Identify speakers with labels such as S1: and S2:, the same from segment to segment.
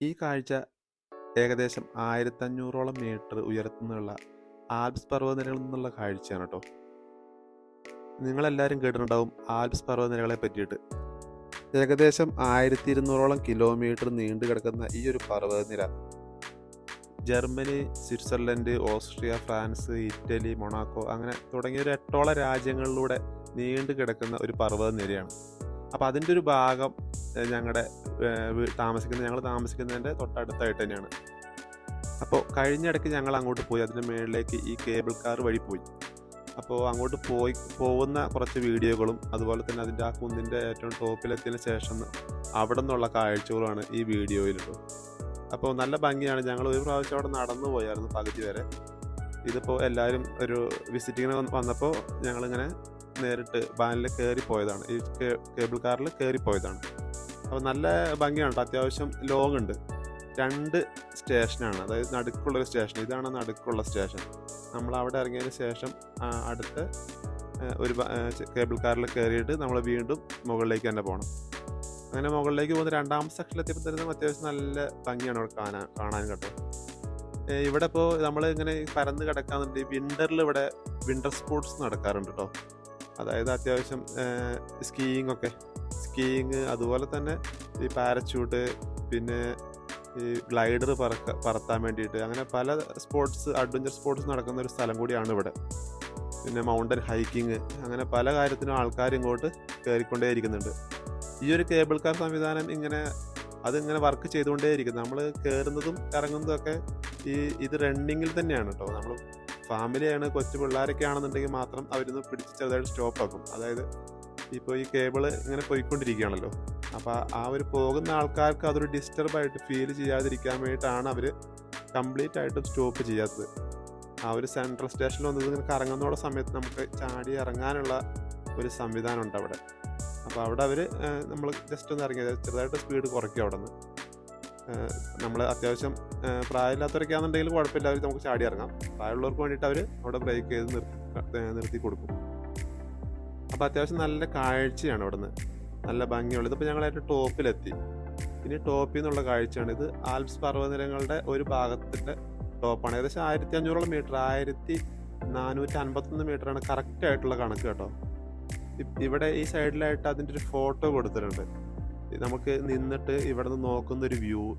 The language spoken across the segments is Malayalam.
S1: ഈ കാഴ്ച ഏകദേശം ആയിരത്തഞ്ഞൂറോളം മീറ്റർ ഉയരത്തുനിന്നുള്ള ആൽപ്സ് പർവതനിരകളിൽ നിന്നുള്ള കാഴ്ചയാണ് കേട്ടോ നിങ്ങളെല്ലാവരും കേട്ടിട്ടുണ്ടാവും ആൽപ്സ് പർവതനിരകളെ പറ്റിയിട്ട്. ഏകദേശം ആയിരത്തി ഇരുന്നൂറോളം കിലോമീറ്റർ നീണ്ടു കിടക്കുന്ന ഈ ഒരു പർവതനിര. Germany Switzerland Austria France Italy Monaco അങ്ങനെ തുടങ്ങിയ ഒരു എട്ടോളം രാജ്യങ്ങളിലൂടെ നീണ്ടു കിടക്കുന്ന ഒരു പർവതനിരയാണ്. അപ്പോൾ അതിന്റെ ഒരു ഭാഗം ഞങ്ങളുടെ താമസിക്കുന്ന ഞങ്ങൾ താമസിക്കുന്നതിന്റെ തൊട്ടടുത്തായിട്ട് തന്നെയാണ്. അപ്പോൾ കഴിഞ്ഞിടയ്ക്ക് ഞങ്ങൾ അങ്ങോട്ട് പോയി. അതിന്റെ മുകളിലേക്ക് ഈ കേബിൾ കാർ വഴി പോയി. അപ്പോൾ അങ്ങോട്ട് പോയി പോകുന്ന കുറച്ച് വീഡിയോകളും അതുപോലെ തന്നെ അതിന്റെ ആ കുന്നിന്റെ ഏറ്റവും ടോപ്പിലെത്തിയതിന് ശേഷം അവിടെ നിന്നുള്ള കാഴ്ചകളാണ് ഈ വീഡിയോയിലുള്ളത്. അപ്പോൾ നല്ല ഭംഗിയാണ്. ഞങ്ങൾ ഒരു പ്രാവശ്യം അവിടെ നടന്നു പോയായിരുന്നു പകുതി വരെ. ഇതിപ്പോൾ എല്ലാവരും ഒരു വിസിറ്റിങ്ങിന് വന്നപ്പോൾ ഞങ്ങളിങ്ങനെ നേരിട്ട് വാനിൽ കയറി പോയതാണ്. ഈ കേബിൾ കാറിൽ കയറി പോയതാണ്. അപ്പോൾ നല്ല ഭംഗിയാണ് കേട്ടോ അത്യാവശ്യം ലോങ് ഉണ്ട്. രണ്ട് സ്റ്റേഷനാണ്. അതായത് നടുക്കുള്ള ഒരു സ്റ്റേഷൻ. ഇതാണ് നടുക്കുള്ള സ്റ്റേഷൻ. നമ്മൾ അവിടെ ഇറങ്ങിയതിന് ശേഷം അടുത്ത് ഒരു കേബിൾ കാറിൽ കയറിയിട്ട് നമ്മൾ വീണ്ടും മുകളിലേക്ക് തന്നെ പോകണം അങ്ങനെ മുകളിലേക്ക് പോകുന്ന രണ്ടാമത്തെ സെക്ഷനിലെത്തിയപ്പോൾ തന്നെ അത്യാവശ്യം നല്ല ഭംഗിയാണ് അവിടെ കാണാൻ കാണാൻ കേട്ടോ. ഇവിടെ ഇപ്പോൾ നമ്മൾ ഇങ്ങനെ പരന്ന് കിടക്കാന്നുണ്ട് വിന്ററിൽ ഇവിടെ വിന്റർ സ്പോർട്സ് നടക്കാറുണ്ട് കേട്ടോ അതായത് അത്യാവശ്യം സ്കീയിങ് ഒക്കെ. സ്കീയിങ് അതുപോലെ തന്നെ ഈ പാരച്യൂട്ട് പിന്നെ ഈ ഗ്ലൈഡർ പറക്ക പറത്താൻ വേണ്ടിയിട്ട്. അങ്ങനെ പല സ്പോർട്സ് അഡ്വഞ്ചർ സ്പോർട്സ് നടക്കുന്ന ഒരു സ്ഥലം കൂടിയാണ് ഇവിടെ. പിന്നെ മൗണ്ടൻ ഹൈക്കിങ് അങ്ങനെ പല കാര്യത്തിനും ആൾക്കാർ ഇങ്ങോട്ട് കയറിക്കൊണ്ടേ ഇരിക്കുന്നുണ്ട്. ഈ ഒരു കേബിൾ കാർ സംവിധാനം ഇങ്ങനെ അതിങ്ങനെ വർക്ക് ചെയ്തുകൊണ്ടേയിരിക്കും നമ്മൾ കയറുന്നതും ഇറങ്ങുന്നതും ഒക്കെ ഈ ഇത് റണ്ണിങ്ങിൽ തന്നെയാണ് കേട്ടോ നമ്മൾ ഫാമിലിയാണ് കൊച്ചു പിള്ളേരൊക്കെ ആണെന്നുണ്ടെങ്കിൽ മാത്രം അവരിന്ന് പിടിച്ച് ചെറുതായിട്ട് സ്റ്റോപ്പ് ആക്കും. അതായത് ഇപ്പോൾ ഈ കേബിൾ ഇങ്ങനെ പോയിക്കൊണ്ടിരിക്കുകയാണല്ലോ. അപ്പോൾ ആ ഒരു പോകുന്ന ആൾക്കാർക്ക് അതൊരു ഡിസ്റ്റർബായിട്ട് ഫീൽ ചെയ്യാതിരിക്കാൻ വേണ്ടിയിട്ടാണ് അവർ കംപ്ലീറ്റ് ആയിട്ട് സ്റ്റോപ്പ് ചെയ്യാത്തത്. ആ ഒരു സെൻട്രൽ സ്റ്റേഷനിൽ വന്നത് ഇങ്ങനെ കറങ്ങുന്നോടെ സമയത്ത് നമുക്ക് ചാടി ഇറങ്ങാനുള്ള ഒരു സംവിധാനം ഉണ്ട് അവിടെ. അപ്പോൾ അവിടെ അവർ നമ്മൾ ജസ്റ്റ് ഒന്ന് ഇറങ്ങിയത് ചെറുതായിട്ട് സ്പീഡ് കുറയ്ക്കും അവിടെ നിന്ന് നമ്മൾ അത്യാവശ്യം പ്രായമില്ലാത്തവരൊക്കെയാണെന്നുണ്ടെങ്കിൽ കുഴപ്പമില്ല. അവർ നമുക്ക് ചാടി ഇറങ്ങാം. പ്രായമുള്ളവർക്ക് വേണ്ടിയിട്ട് അവർ അവിടെ ബ്രേക്ക് ചെയ്ത് നിർത്തി നിർത്തി കൊടുക്കും. അപ്പോൾ അത്യാവശ്യം നല്ല കാഴ്ചയാണ് അവിടെ നിന്ന് നല്ല ഭംഗിയുള്ളത്. ഇപ്പോൾ ഞങ്ങൾ ഏറ്റവും ടോപ്പിലെത്തി. ഇനി ടോപ്പിൽ നിന്നുള്ള കാഴ്ചയാണ് ഇത്. ആൽപ്സ് പർവതനിരങ്ങളുടെ ഒരു ഭാഗത്തിന്റെ ടോപ്പാണ്. ഏകദേശം ആയിരത്തി അഞ്ഞൂറോളം മീറ്റർ ആയിരത്തി നാനൂറ്റി അൻപത്തൊന്ന് മീറ്ററാണ് കറക്റ്റ് ആയിട്ടുള്ള കണക്ക് കേട്ടോ. ഇവിടെ ഈ സൈഡിലായിട്ട് അതിന്റെ ഒരു ഫോട്ടോ കൊടുത്തിട്ടുണ്ട്. നമുക്ക് നിന്നിട്ട് ഇവിടെ നിന്ന് നോക്കുന്ന ഒരു വ്യൂ.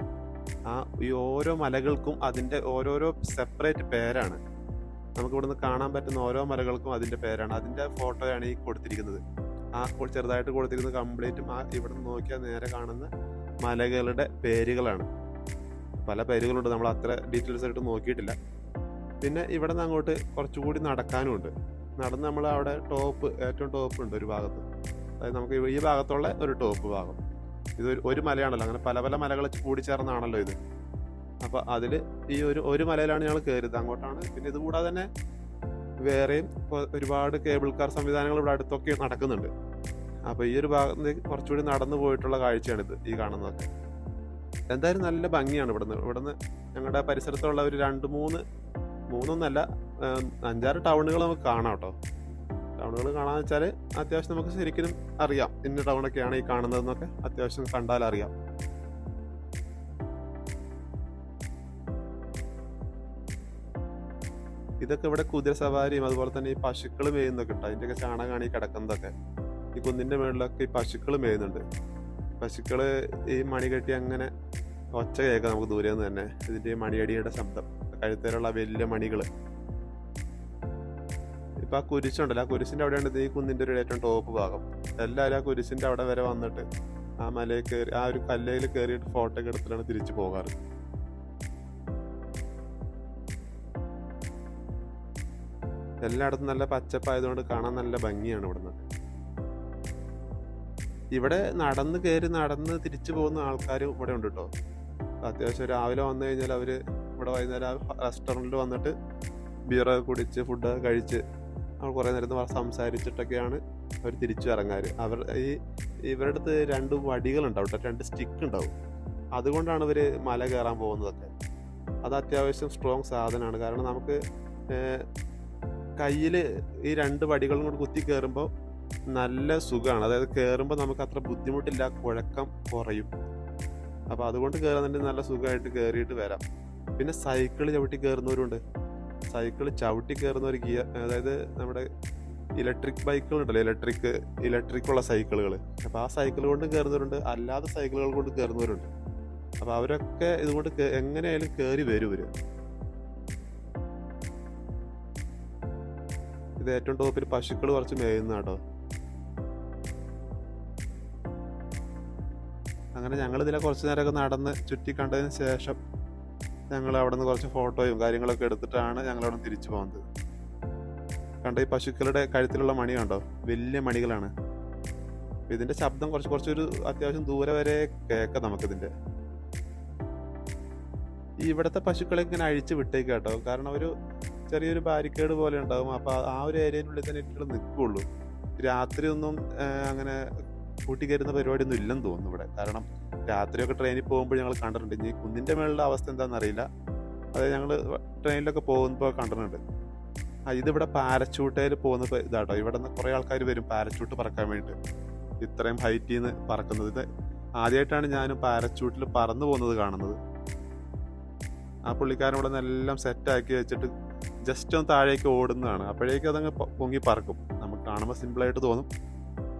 S1: ആ ഈ ഓരോ മലകൾക്കും അതിന്റെ ഓരോരോ സെപ്പറേറ്റ് പേരാണ്. നമുക്ക് ഇവിടുന്ന് കാണാൻ പറ്റുന്ന ഓരോ മലകൾക്കും അതിന്റെ പേരാണ്. അതിന്റെ ഫോട്ടോയാണ് ഈ കൊടുത്തിരിക്കുന്നത്. ആ ചെറുതായിട്ട് കൊടുത്തിരിക്കുന്നത് കംപ്ലീറ്റും ആ ഇവിടെ നിന്ന് നോക്കിയാൽ നേരെ കാണുന്ന മലകളുടെ പേരുകളാണ്. പല പേരുകളുണ്ട്. നമ്മൾ അത്ര ഡീറ്റെയിൽസ് ആയിട്ട് നോക്കിയിട്ടില്ല. പിന്നെ ഇവിടെ നിന്ന് അങ്ങോട്ട് കുറച്ചുകൂടി നടക്കാനുമുണ്ട്. നടന്ന് നമ്മൾ അവിടെ ടോപ്പ് ഏറ്റവും ടോപ്പ് ഉണ്ട് ഒരു ഭാഗത്ത്. അതായത് നമുക്ക് ഈ ഭാഗത്തുള്ള ഒരു ടോപ്പ് ഭാഗം. ഇത് ഒരു മലയാണല്ലോ. അങ്ങനെ പല പല മലകൾ കൂടിച്ചേർന്നാണല്ലോ ഇത്. അപ്പോൾ അതിൽ ഈ ഒരു ഒരു മലയിലാണ് ഞങ്ങൾ കയറിയത് അങ്ങോട്ടാണ് പിന്നെ ഇതുകൂടാതെ തന്നെ വേറെയും ഒരുപാട് കേബിൾ കാർ സംവിധാനങ്ങൾ ഇവിടെ അടുത്തൊക്കെ നടക്കുന്നുണ്ട്. അപ്പോൾ ഈ ഒരു ഭാഗത്ത് കുറച്ചുകൂടി നടന്നു പോയിട്ടുള്ള കാഴ്ചയാണിത് ഈ കാണുന്നതൊക്കെ. എന്തായാലും നല്ല ഭംഗിയാണ് ഇവിടുന്ന്. ഇവിടുന്ന് ഞങ്ങളുടെ പരിസരത്തുള്ള ഒരു രണ്ട് മൂന്ന് മൂന്നൊന്നല്ല അഞ്ചാറ് ടൗണുകൾ നമുക്ക് കാണാം കേട്ടോ. ടൗണുകൾ കാണാന്ന് വെച്ചാൽ അത്യാവശ്യം നമുക്ക് ശരിക്കും അറിയാം. ഇന്ന ടൗണൊക്കെയാണ് ഈ കാണുന്നതെന്നൊക്കെ അത്യാവശ്യം കണ്ടാൽ അറിയാം. ഇതൊക്കെ ഇവിടെ കുതിര സവാരിയും അതുപോലെ തന്നെ ഈ പശുക്കൾ മേയുന്നൊക്കെ ഉണ്ട്. അതിന്റെയൊക്കെ ചാണകമാണ് ഈ കിടക്കുന്നതൊക്കെ. ഈ കുന്നിന്റെ മുകളിലൊക്കെ ഈ പശുക്കൾ മേയുന്നുണ്ട്. പശുക്കൾ ഈ മണി കെട്ടി അങ്ങനെ ഒച്ച കേൾക്കാം നമുക്ക് ദൂരെ നിന്ന് തന്നെ. ഇതിന്റെ മണിയടിയുടെ ശബ്ദം. കഴുത്തേലുള്ള വലിയ മണികൾ. ഇപ്പൊ ആ കുരിശുണ്ടല്ലോ ആ കുരിശിന്റെ അവിടെയാണ് ഈ കുന്നിന്റെ ഒരു ഏറ്റവും ടോപ്പ് ഭാഗം. എല്ലാവരും ആ കുരിശിന്റെ അവിടെ വരെ വന്നിട്ട് ആ മലയിൽ കയറി ആ ഒരു കല്ലയിൽ കയറിയിട്ട് ഫോട്ടോ ഒക്കെ എടുത്തിട്ടാണ് തിരിച്ചു പോകാറ്. എല്ലായിടത്തും നല്ല പച്ചപ്പായതുകൊണ്ട് കാണാൻ നല്ല ഭംഗിയാണ് ഇവിടുന്ന്. ഇവിടെ നടന്ന് കയറി നടന്ന് തിരിച്ചു പോകുന്ന ആൾക്കാരും ഇവിടെ ഉണ്ട് കേട്ടോ അത്യാവശ്യം രാവിലെ വന്നു കഴിഞ്ഞാൽ അവർ ഇവിടെ വൈകുന്നേരം റെസ്റ്റോറന്റിൽ വന്നിട്ട് ബിയറൊക്കെ കുടിച്ച് ഫുഡൊക്കെ കഴിച്ച് അവർ കുറേ നേരം സംസാരിച്ചിട്ടൊക്കെയാണ് അവർ തിരിച്ചു ഇറങ്ങാറ് അവർ ഈ ഇവരുടെ അടുത്ത് രണ്ട് വടികളുണ്ടാവും കേട്ടോ രണ്ട് സ്റ്റിക്ക് ഉണ്ടാവും. അതുകൊണ്ടാണ് ഇവർ മല കയറാൻ പോകുന്നതൊക്കെ. അത് അത്യാവശ്യം സ്ട്രോങ് സാധനമാണ്. കാരണം നമുക്ക് കയ്യിൽ ഈ രണ്ട് വടികളും കൂടി കുത്തി കയറുമ്പോൾ നല്ല സുഖമാണ്. അതായത് കയറുമ്പോൾ നമുക്ക് അത്ര ബുദ്ധിമുട്ടില്ല കുഴക്കം കുറയും. അപ്പോൾ അതുകൊണ്ട് കയറുന്നുണ്ടെങ്കിൽ നല്ല സുഖമായിട്ട് കയറിയിട്ട് വരാം. പിന്നെ സൈക്കിൾ ചവിട്ടി കയറുന്നവരുണ്ട്. സൈക്കിൾ ചവിട്ടി കയറുന്ന ഒരു ഗിയർ അതായത് നമ്മുടെ ഇലക്ട്രിക് ബൈക്കുകൾ ഉണ്ടല്ലോ ഇലക്ട്രിക് ഇലക്ട്രിക് ഉള്ള സൈക്കിളുകൾ അപ്പോൾ ആ സൈക്കിൾ കൊണ്ട് കയറുന്നവരുണ്ട് അല്ലാതെ സൈക്കിളുകൾ കൊണ്ട് കയറുന്നവരുണ്ട് അപ്പോൾ അവരൊക്കെ ഇതുകൊണ്ട് എങ്ങനെയായാലും കയറി വരും ഇവർ. ഇത് ഏറ്റവും ടോപ്പിൽ പശുക്കൾ കുറച്ച് മേയുന്ന കേട്ടോ. അങ്ങനെ ഞങ്ങൾ ഇതിലെ കുറച്ച് നേരമൊക്കെ നടന്ന് ചുറ്റി കണ്ടതിന് ശേഷം ഞങ്ങൾ അവിടെ നിന്ന് കുറച്ച് ഫോട്ടോയും കാര്യങ്ങളൊക്കെ എടുത്തിട്ടാണ് ഞങ്ങൾ അവിടെ തിരിച്ചു പോകുന്നത്. കണ്ട ഈ പശുക്കളുടെ കഴുത്തിലുള്ള മണി കണ്ടോ? വലിയ മണികളാണ്. ഇതിന്റെ ശബ്ദം കുറച്ച് കുറച്ചൊരു അത്യാവശ്യം ദൂരെ വരെ കേൾക്കാം നമുക്കിതിന്റെ ഈ ഇവിടുത്തെ പശുക്കളെ ഇങ്ങനെ അഴിച്ച് വിട്ടേക്ക് കേട്ടോ. കാരണം ഒരു ചെറിയൊരു ബാരിക്കേഡ് പോലെ ഉണ്ടാകും അപ്പോൾ ആ ഒരു ഏരിയയിനുള്ളിൽ തന്നെ ഇട്ടിട്ട് നിൽക്കുള്ളൂ. രാത്രി ഒന്നും അങ്ങനെ കൂട്ടിക്കയറുന്ന പരിപാടിയൊന്നും ഇല്ലെന്ന് തോന്നുന്നു ഇവിടെ. കാരണം രാത്രിയൊക്കെ ട്രെയിനിൽ പോകുമ്പോൾ ഞങ്ങൾ കണ്ടിട്ടുണ്ട്. ഇനി കുന്നിന്റെ മേളിലെ അവസ്ഥ എന്താണെന്ന് അറിയില്ല. അത് ഞങ്ങൾ ട്രെയിനിലൊക്കെ പോകുമ്പോൾ കണ്ടിട്ടുണ്ട്. ആ ഇതിവിടെ പാരച്ചൂട്ടയിൽ പോകുന്ന ഇതാട്ടോ. ഇവിടെ നിന്ന് കുറേ ആൾക്കാർ വരും പാരച്ചൂട്ട് പറക്കാൻ വേണ്ടിയിട്ട്. ഇത്രയും ഹൈറ്റിൽ നിന്ന് പറക്കുന്നത്. ഇത് ആദ്യമായിട്ടാണ് ഞാനും പാരച്ചൂട്ടിൽ പറന്നു പോകുന്നത് കാണുന്നത്. ആ പുള്ളിക്കാരൻ ഇവിടെ നിന്നെല്ലാം സെറ്റാക്കി വെച്ചിട്ട് ജസ്റ്റ് ഒന്ന് താഴേക്ക് ഓടുന്നതാണ്. അപ്പോഴേക്കും അതങ്ങ് പൊങ്ങി പറക്കും. നമുക്ക് കാണുമ്പോൾ സിമ്പിളായിട്ട് തോന്നും.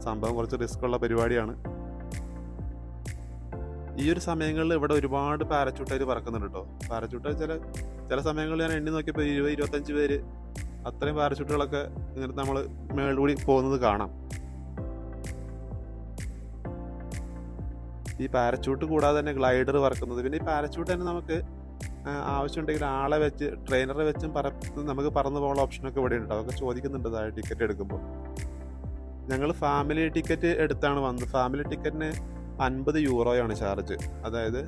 S1: സംഭവം കുറച്ച് റിസ്ക് ഉള്ള പരിപാടിയാണ്. ഈ ഒരു സമയങ്ങളിൽ ഇവിടെ ഒരുപാട് പാരച്യൂട്ടർ പറക്കുന്നുണ്ട് കേട്ടോ പാരച്യൂട്ട് ചില ചില സമയങ്ങളിൽ ഞാൻ എണ്ണി നോക്കിയപ്പോൾ ഇരുപത് ഇരുപത്തഞ്ച് പേര് അത്രയും പാരച്യൂട്ടുകളൊക്കെ ഇങ്ങനെ നമ്മൾ മേളിലൂടി പോകുന്നത് കാണാം. ഈ പാരച്യൂട്ട് കൂടാതെ തന്നെ ഗ്ലൈഡർ പറക്കുന്നത്. പിന്നെ ഈ പാരച്യൂട്ട് തന്നെ നമുക്ക് ആവശ്യമുണ്ടെങ്കിൽ ആളെ വെച്ച് ട്രെയിനറെ വെച്ചും പറ നമുക്ക് പറന്നു പോകാനുള്ള ഓപ്ഷനൊക്കെ ഇവിടെ ഉണ്ട് അതൊക്കെ ചോദിക്കുന്നുണ്ട് താഴെ ടിക്കറ്റ് എടുക്കുമ്പോൾ. ഞങ്ങൾ ഫാമിലി ടിക്കറ്റ് എടുത്താണ് വന്നത്. ഫാമിലി ടിക്കറ്റിന് അൻപത് യൂറോയാണ് ചാർജ് അതായത്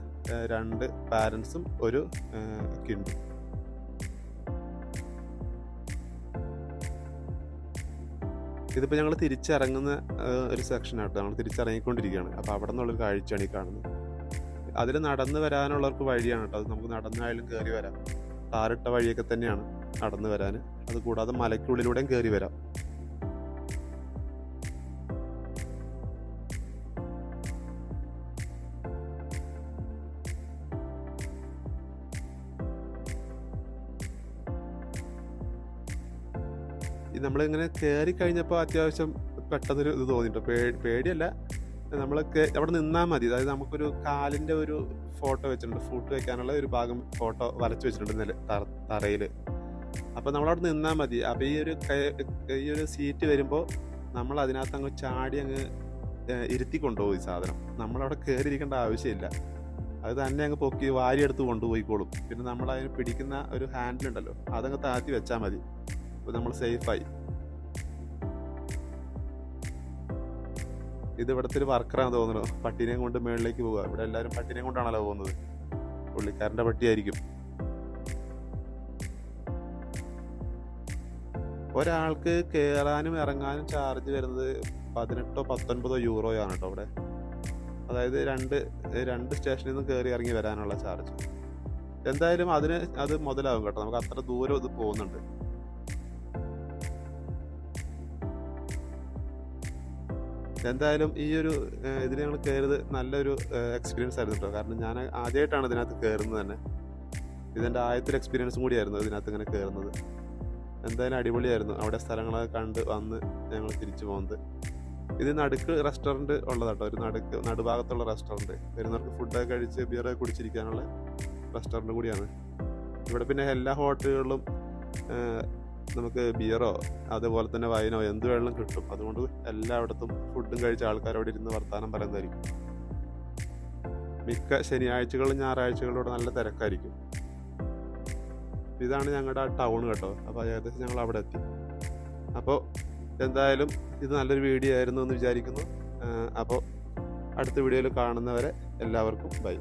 S1: രണ്ട് പാരൻസും ഒരു കിണ്ടും ഇതിപ്പോൾ ഞങ്ങൾ തിരിച്ചിറങ്ങുന്ന ഒരു സെക്ഷനാട്ടോ ഞങ്ങൾ തിരിച്ചിറങ്ങിക്കൊണ്ടിരിക്കുകയാണ്. അപ്പോൾ അവിടെ നിന്നുള്ളൊരു കാഴ്ചയാണ് ഈ കാണുന്നത്. അതിൽ നടന്ന് വരാനുള്ളവർക്ക് വഴിയാണ് കേട്ടോ. അത് നമുക്ക് നടന്നായാലും കയറി വരാം. താറിട്ട വഴിയൊക്കെ തന്നെയാണ് നടന്നു വരാൻ അത് കൂടാതെ മലയ്ക്കുള്ളിലൂടെയും കയറി വരാം. നമ്മളിങ്ങനെ കയറി കഴിഞ്ഞപ്പോൾ അത്യാവശ്യം പെട്ടെന്നൊരു ഇത് തോന്നിട്ടോ പേടി പേടിയല്ല. നമ്മൾ അവിടെ നിന്നാൽ മതി. അതായത് നമുക്കൊരു കാലിന്റെ ഒരു ഫോട്ടോ വെച്ചിട്ടുണ്ട്. ഫുഡ് വെക്കാനുള്ള ഒരു ഭാഗം ഫോട്ടോ വരച്ച് വെച്ചിട്ടുണ്ട് നില തറയിൽ അപ്പോൾ നമ്മളവിടെ നിന്നാൽ മതി. അപ്പോൾ ഈ ഒരു ഈ ഒരു സീറ്റ് വരുമ്പോൾ നമ്മൾ അതിനകത്ത് അങ്ങ് ചാടി അങ്ങ് ഇരുത്തി കൊണ്ടുപോകും ഈ സാധനം. നമ്മളവിടെ കയറിയിരിക്കേണ്ട ആവശ്യമില്ല. അത് തന്നെ അങ്ങ് പൊക്കി വാരിയെടുത്ത് കൊണ്ടുപോയിക്കോളും. പിന്നെ നമ്മൾ അതിന് പിടിക്കുന്ന ഒരു ഹാൻഡിൽ ഉണ്ടല്ലോ അതങ്ങ് താത്തി വെച്ചാൽ മതി. അപ്പോൾ നമ്മൾ സേഫായി. ഇത് ഇവിടുത്തെ ഒരു വർക്കറാന്ന് തോന്നുന്നു. പട്ടിനെ കൊണ്ട് മേളിലേക്ക് പോവുക. ഇവിടെ എല്ലാവരും പട്ടിനെ കൊണ്ടാണല്ലോ പോകുന്നത്. പുള്ളിക്കാരന്റെ പട്ടിയായിരിക്കും. ഒരാൾക്ക് കയറാനും ഇറങ്ങാനും ചാർജ് വരുന്നത് പതിനെട്ടോ പത്തൊൻപതോ യൂറോയോ ആണ് കേട്ടോ അവിടെ അതായത് രണ്ട് രണ്ട് സ്റ്റേഷനിൽ നിന്ന് കയറി ഇറങ്ങി വരാനുള്ള ചാർജ്. എന്തായാലും അതിന് അത് മുതലാവും കേട്ടോ. നമുക്ക് അത്ര ദൂരം ഇത് പോകുന്നുണ്ട്. എന്തായാലും ഈ ഒരു ഇതിന് ഞങ്ങൾ കയറിയത് നല്ലൊരു എക്സ്പീരിയൻസ് ആയിരുന്നു കേട്ടോ കാരണം ഞാൻ ആദ്യമായിട്ടാണ് ഇതിനകത്ത് കയറുന്നത് തന്നെ. ഇതെന്റെ ആദ്യത്തെ എക്സ്പീരിയൻസും കൂടിയായിരുന്നു ഇതിനകത്ത് ഇങ്ങനെ കയറുന്നത് എന്തായാലും അടിപൊളിയായിരുന്നു. അവിടെ സ്ഥലങ്ങളൊക്കെ കണ്ട് വന്ന് ഞങ്ങൾ തിരിച്ചു പോകുന്നത് ഇത് നടുക്ക് റെസ്റ്റോറന്റ് ഉള്ളതാട്ടോ ഒരു നടുക്ക് നടുഭാഗത്തുള്ള റെസ്റ്റോറന്റ് വരുന്നവർക്ക് ഫുഡൊക്കെ കഴിച്ച് ബിയറൊക്കെ കുടിച്ചിരിക്കാനുള്ള റെസ്റ്റോറന്റ് കൂടിയാണ്. ഇവിടെ പിന്നെ എല്ലാ ഹോട്ടലുകളിലും നമുക്ക് ബിയറോ അതുപോലെ തന്നെ വൈനോ എന്ത് വെള്ളം കിട്ടും. അതുകൊണ്ട് എല്ലായിടത്തും ഫുഡും കഴിച്ച ആൾക്കാർ അവിടെ ഇരുന്ന് വർത്താനം പറയുന്നതായിരിക്കും. മിക്ക ശനിയാഴ്ചകളും ഞായറാഴ്ചകളും ഇവിടെ നല്ല തിരക്കായിരിക്കും. ഇതാണ് ഞങ്ങളുടെ ആ ടൗൺ കേട്ടോ. അപ്പോൾ ഏകദേശം ഞങ്ങൾ അവിടെ എത്തി. അപ്പോൾ എന്തായാലും ഇത് നല്ലൊരു വീഡിയോ ആയിരുന്നു എന്ന് വിചാരിക്കുന്നു. അപ്പോൾ അടുത്ത വീഡിയോയിൽ കാണുന്നവരെ എല്ലാവർക്കും ബൈ